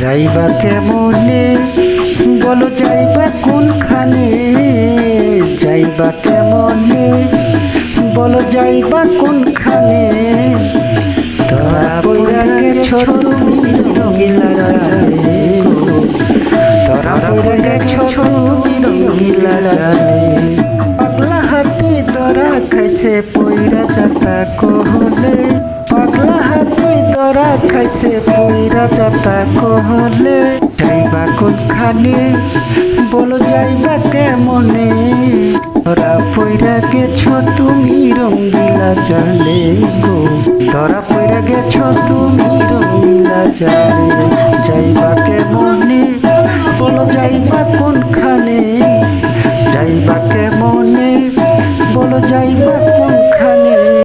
যাইবা কেমনে? বলো যাইবা কোনখানে? যাইবা কেমনে? বলো যাইবা কোনখানে? তোরা পইরা গেছো তুমি রঙিলা খাইছে, পইরা যাতা কহলে। তোরা খাইছে পইরা যাতা কহলে। যাইবা কোনখানে? বলো যাইবা কেমনে? তোরা পইরা গেছো তুমি রঙ্গিলা জালে গো। তোরা পইরা গেছো তুমি রঙ্গিলা জালে। যাইবা কেমনে? বলো যাইবা কোনখানে? যাইবা কেমনে? বলো যাইবা কোন